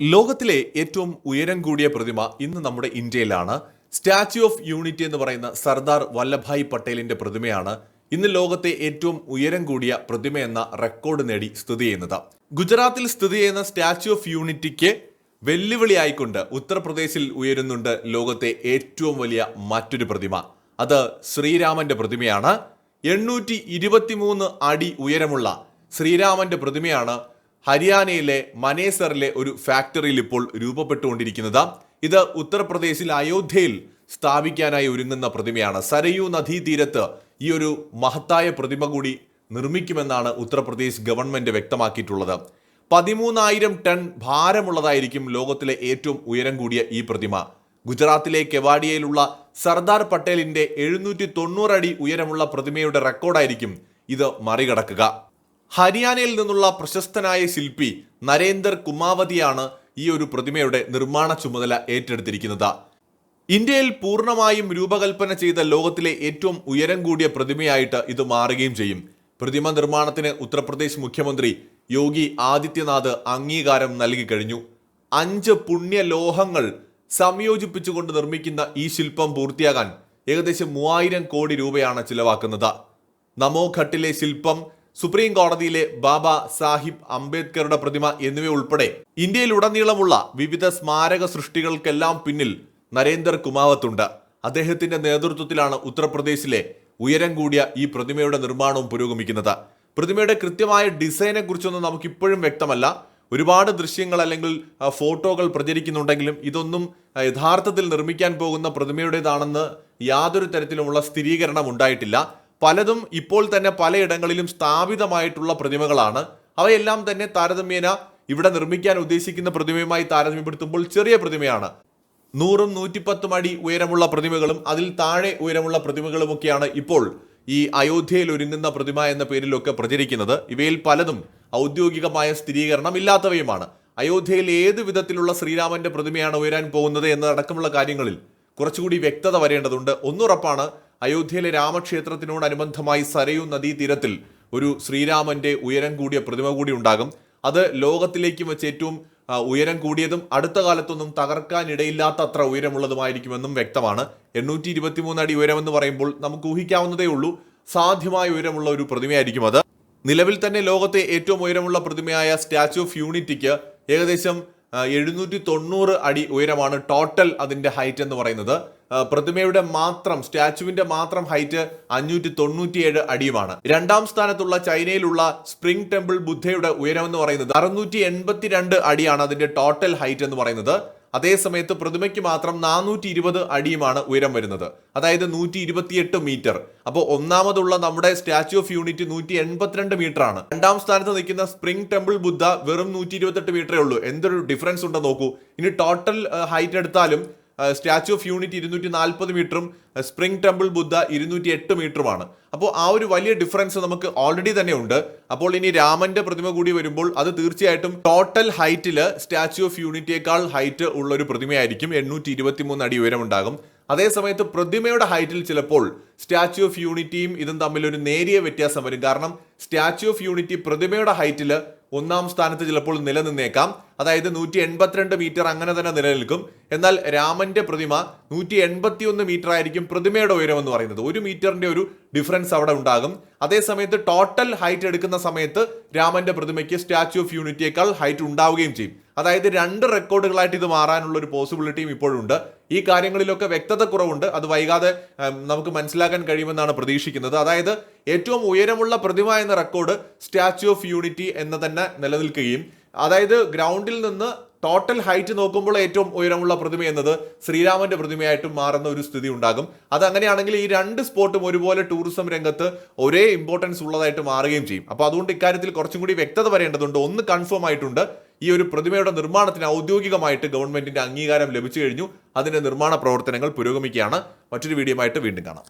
ലോകത്തിലെ ഏറ്റവും ഉയരം കൂടിയ പ്രതിമ ഇന്ന് നമ്മുടെ ഇന്ത്യയിലാണ്. സ്റ്റാച്യു ഓഫ് യൂണിറ്റി എന്ന് പറയുന്ന സർദാർ വല്ലഭായ് പട്ടേലിന്റെ പ്രതിമയാണ് ഇന്ന് ലോകത്തെ ഏറ്റവും ഉയരം കൂടിയ പ്രതിമ എന്ന റെക്കോർഡ് നേടി സ്ഥിതി ചെയ്യുന്നത്. ഗുജറാത്തിൽ സ്ഥിതി ചെയ്യുന്ന സ്റ്റാച്യു ഓഫ് യൂണിറ്റിക്ക് വെല്ലുവിളിയായിക്കൊണ്ട് ഉത്തർപ്രദേശിൽ ഉയരുന്നുണ്ട് ലോകത്തെ ഏറ്റവും വലിയ മറ്റൊരു പ്രതിമ. അത് ശ്രീരാമന്റെ പ്രതിമയാണ്. എണ്ണൂറ്റി ഇരുപത്തിമൂന്ന് അടി ഉയരമുള്ള ശ്രീരാമന്റെ പ്രതിമയാണ് ഹരിയാനയിലെ മനേസറിലെ ഒരു ഫാക്ടറിയിൽ ഇപ്പോൾ രൂപപ്പെട്ടുകൊണ്ടിരിക്കുന്നത്. ഇത് ഉത്തർപ്രദേശിൽ അയോധ്യയിൽ സ്ഥാപിക്കാനായി ഒരുങ്ങുന്ന പ്രതിമയാണ്. സരയൂ നദീതീരത്ത് ഈ ഒരു മഹത്തായ പ്രതിമ കൂടി നിർമ്മിക്കുമെന്നാണ് ഉത്തർപ്രദേശ് ഗവൺമെന്റ് വ്യക്തമാക്കിയിട്ടുള്ളത്. പതിമൂന്നായിരം ടൺ ഭാരമുള്ളതായിരിക്കും ലോകത്തിലെ ഏറ്റവും ഉയരം കൂടിയ ഈ പ്രതിമ. ഗുജറാത്തിലെ കെവാഡിയയിലുള്ള സർദാർ പട്ടേലിന്റെ എഴുന്നൂറ്റി തൊണ്ണൂറ് അടി ഉയരമുള്ള പ്രതിമയുടെ റെക്കോർഡായിരിക്കും ഇത് മറികടക്കുക. ഹരിയാനയിൽ നിന്നുള്ള പ്രശസ്തനായ ശില്പി നരേന്ദർ കുമാവതിയാണ് ഈ ഒരു പ്രതിമയുടെ നിർമ്മാണ ചുമതല ഏറ്റെടുത്തിരിക്കുന്നത്. ഇന്ത്യയിൽ പൂർണമായും രൂപകൽപ്പന ചെയ്ത ലോകത്തിലെ ഏറ്റവും ഉയരം കൂടിയ പ്രതിമയായിട്ട് ഇത് മാറുകയും ചെയ്യും. പ്രതിമ നിർമ്മാണത്തിന് ഉത്തർപ്രദേശ് മുഖ്യമന്ത്രി യോഗി ആദിത്യനാഥ് അംഗീകാരം നൽകി കഴിഞ്ഞു. അഞ്ച് പുണ്യ ലോഹങ്ങൾ സംയോജിപ്പിച്ചുകൊണ്ട് നിർമ്മിക്കുന്ന ഈ ശില്പം പൂർത്തിയാകാൻ ഏകദേശം മൂവായിരം കോടി രൂപയാണ് ചിലവാക്കുന്നത്. നമോഘട്ടിലെ ശില്പം സുപ്രീം കോടതിയിലെ ബാബ സാഹിബ് അംബേദ്കറുടെ പ്രതിമ എന്നിവയുൾപ്പെടെ ഇന്ത്യയിലുടനീളമുള്ള വിവിധ സ്മാരക സൃഷ്ടികൾക്കെല്ലാം പിന്നിൽ നരേന്ദർ കുമാവത്തുണ്ട്. അദ്ദേഹത്തിന്റെ നേതൃത്വത്തിലാണ് ഉത്തർപ്രദേശിലെ ഉയരം കൂടിയ ഈ പ്രതിമയുടെ നിർമ്മാണവും പുരോഗമിക്കുന്നത്. പ്രതിമയുടെ കൃത്യമായ ഡിസൈനെ കുറിച്ചൊന്നും നമുക്കിപ്പോഴും വ്യക്തമല്ല. ഒരുപാട് ദൃശ്യങ്ങൾ അല്ലെങ്കിൽ ഫോട്ടോകൾ പ്രചരിക്കുന്നുണ്ടെങ്കിലും ഇതൊന്നും യഥാർത്ഥത്തിൽ നിർമ്മിക്കാൻ പോകുന്ന പ്രതിമയുടേതാണെന്ന് യാതൊരു തരത്തിലുമുള്ള സ്ഥിരീകരണം ഉണ്ടായിട്ടില്ല. പലതും ഇപ്പോൾ തന്നെ പലയിടങ്ങളിലും സ്ഥാപിതമായിട്ടുള്ള പ്രതിമകളാണ്. അവയെല്ലാം തന്നെ താരതമ്യേന ഇവിടെ നിർമ്മിക്കാൻ ഉദ്ദേശിക്കുന്ന പ്രതിമയുമായി താരതമ്യപ്പെടുത്തുമ്പോൾ ചെറിയ പ്രതിമയാണ്. നൂറും നൂറ്റിപ്പത്തും അടി ഉയരമുള്ള പ്രതിമകളും അതിൽ താഴെ ഉയരമുള്ള പ്രതിമകളുമൊക്കെയാണ് ഇപ്പോൾ ഈ അയോധ്യയിൽ ഒരുങ്ങുന്ന പ്രതിമ എന്ന പേരിലൊക്കെ പ്രചരിക്കുന്നത്. ഇവയിൽ പലതും ഔദ്യോഗികമായ സ്ഥിരീകരണം ഇല്ലാത്തവയുമാണ്. അയോധ്യയിൽ ഏത് വിധത്തിലുള്ള ശ്രീരാമന്റെ പ്രതിമയാണ് ഉയരാൻ പോകുന്നത് എന്നതടക്കമുള്ള കാര്യങ്ങളിൽ കുറച്ചുകൂടി വ്യക്തത വരേണ്ടതുണ്ട്. ഒന്നുറപ്പാണ് അയോധ്യയിലെ രാമക്ഷേത്രത്തിനോടനുബന്ധമായി സരയൂ നദീതീരത്തിൽ ഒരു ശ്രീരാമന്റെ ഉയരം കൂടിയ പ്രതിമ കൂടി ഉണ്ടാകും. അത് ലോകത്തിലേക്ക് വെച്ച് ഏറ്റവും ഉയരം കൂടിയതും അടുത്ത കാലത്തൊന്നും തകർക്കാനിടയില്ലാത്ത അത്ര ഉയരമുള്ളതുമായിരിക്കുമെന്നും വ്യക്തമാണ്. എണ്ണൂറ്റി ഇരുപത്തിമൂന്ന് അടി ഉയരമെന്ന് പറയുമ്പോൾ നമുക്ക് ഊഹിക്കാവുന്നതേ ഉള്ളൂ. സാധ്യമായ ഉയരമുള്ള ഒരു പ്രതിമയായിരിക്കും അത്. നിലവിൽ തന്നെ ലോകത്തെ ഏറ്റവും ഉയരമുള്ള പ്രതിമയായ സ്റ്റാച്യു ഓഫ് യൂണിറ്റിക്ക് ഏകദേശം എഴുന്നൂറ്റി തൊണ്ണൂറ് അടി ഉയരമാണ് ടോട്ടൽ അതിന്റെ ഹൈറ്റ് എന്ന് പറയുന്നത്. പ്രതിമയുടെ മാത്രം സ്റ്റാച്ചുവിന്റെ മാത്രം ഹൈറ്റ് അഞ്ഞൂറ്റി തൊണ്ണൂറ്റിയേഴ് അടിയുമാണ്. രണ്ടാം സ്ഥാനത്തുള്ള ചൈനയിലുള്ള സ്പ്രിംഗ് ടെമ്പിൾ ബുദ്ധയുടെ ഉയരം എന്ന് പറയുന്നത് അറുന്നൂറ്റി എൺപത്തിരണ്ട് അടിയാണ് അതിന്റെ ടോട്ടൽ ഹൈറ്റ് എന്ന് പറയുന്നത്. അതേസമയത്ത് പ്രതിമയ്ക്ക് മാത്രം നാനൂറ്റി ഇരുപത് അടിയുമാണ് ഉയരം വരുന്നത്. അതായത് നൂറ്റി ഇരുപത്തിയെട്ട് മീറ്റർ. അപ്പോൾ ഒന്നാമതുള്ള നമ്മുടെ സ്റ്റാച്യു ഓഫ് യൂണിറ്റ് നൂറ്റി എൺപത്തിരണ്ട് മീറ്റർ ആണ് രണ്ടാം സ്ഥാനത്ത് നിൽക്കുന്ന സ്പ്രിംഗ് ടെമ്പിൾ ബുദ്ധ വെറും നൂറ്റി ഇരുപത്തെട്ട് മീറ്ററേ ഉള്ളൂ. എന്തൊരു ഡിഫറൻസ് ഉണ്ടെന്ന് നോക്കൂ. ഇനി ടോട്ടൽ ഹൈറ്റ് എടുത്താലും സ്റ്റാച്യു ഓഫ് യൂണിറ്റി ഇരുന്നൂറ്റി നാൽപ്പത് മീറ്ററും സ്പ്രിംഗ് ടെമ്പിൾ ബുദ്ധ ഇരുന്നൂറ്റി എട്ട് മീറ്ററുമാണ്. അപ്പോൾ ആ ഒരു വലിയ ഡിഫറൻസ് നമുക്ക് ഓൾറെഡി തന്നെ ഉണ്ട്. അപ്പോൾ ഇനി രാമന്റെ പ്രതിമ കൂടി വരുമ്പോൾ അത് തീർച്ചയായിട്ടും ടോട്ടൽ ഹൈറ്റിൽ സ്റ്റാച്യു ഓഫ് യൂണിറ്റിയേക്കാൾ ഹൈറ്റ് ഉള്ള ഒരു പ്രതിമയായിരിക്കും. എണ്ണൂറ്റി ഇരുപത്തി മൂന്ന് അടി ഉയരമുണ്ടാകും. അതേസമയത്ത് പ്രതിമയുടെ ഹൈറ്റിൽ ചിലപ്പോൾ സ്റ്റാച്യു ഓഫ് യൂണിറ്റിയും ഇതും തമ്മിൽ ഒരു നേരിയ വ്യത്യാസം വരും. കാരണം സ്റ്റാച്യു ഓഫ് യൂണിറ്റി പ്രതിമയുടെ ഹൈറ്റിൽ ഒന്നാം സ്ഥാനത്ത് ചിലപ്പോൾ നിലനിന്നേക്കാം. അതായത് നൂറ്റി എൺപത്തിരണ്ട് മീറ്റർ അങ്ങനെ തന്നെ നിലനിൽക്കും. എന്നാൽ രാമന്റെ പ്രതിമ നൂറ്റി എൺപത്തി ഒന്ന് മീറ്റർ ആയിരിക്കും പ്രതിമയുടെ ഉയരം എന്ന് പറയുന്നത്. ഒരു മീറ്ററിന്റെ ഒരു ഡിഫറൻസ് അവിടെ ഉണ്ടാകും. അതേസമയത്ത് ടോട്ടൽ ഹൈറ്റ് എടുക്കുന്ന സമയത്ത് രാമന്റെ പ്രതിമയ്ക്ക് സ്റ്റാച്യു ഓഫ് യൂണിറ്റിയേക്കാൾ ഹൈറ്റ് ഉണ്ടാവുകയും ചെയ്യും. അതായത് രണ്ട് റെക്കോർഡുകളായിട്ട് ഇത് മാറാനുള്ള ഒരു പോസിബിലിറ്റിയും ഇപ്പോഴുണ്ട്. ഈ കാര്യങ്ങളിലൊക്കെ വ്യക്തത കുറവുണ്ട്. അത് വൈകാതെ നമുക്ക് മനസ്സിലാക്കാൻ കഴിയുമെന്നാണ് പ്രതീക്ഷിക്കുന്നത്. അതായത് ഏറ്റവും ഉയരമുള്ള പ്രതിമ എന്ന റെക്കോർഡ് സ്റ്റാച്യു ഓഫ് യൂണിറ്റി എന്ന് തന്നെ നിലനിൽക്കുകയും അതായത് ഗ്രൗണ്ടിൽ നിന്ന് ടോട്ടൽ ഹൈറ്റ് നോക്കുമ്പോൾ ഏറ്റവും ഉയരമുള്ള പ്രതിമ എന്നത് ശ്രീരാമന്റെ പ്രതിമയായിട്ടും മാറുന്ന ഒരു സ്ഥിതി ഉണ്ടാകും. അത് അങ്ങനെയാണെങ്കിൽ ഈ രണ്ട് സ്പോട്ടും ഒരുപോലെ ടൂറിസം രംഗത്ത് ഒരേ ഇമ്പോർട്ടൻസ് ഉള്ളതായിട്ട് മാറുകയും ചെയ്യും. അപ്പോൾ അതുകൊണ്ട് ഇക്കാര്യത്തിൽ കുറച്ചും കൂടി വ്യക്തത വരേണ്ടതുണ്ട്. ഒന്ന് കൺഫേം ആയിട്ടുണ്ട്. ഈ ഒരു പ്രതിമയുടെ നിർമ്മാണത്തിന് ഔദ്യോഗികമായിട്ട് ഗവൺമെന്റിന്റെ അംഗീകാരം ലഭിച്ചു കഴിഞ്ഞു. അതിന്റെ നിർമ്മാണ പ്രവർത്തനങ്ങൾ പുരോഗമിക്കുകയാണ്. മറ്റൊരു വീഡിയോ ആയിട്ട് വീണ്ടും കാണാം.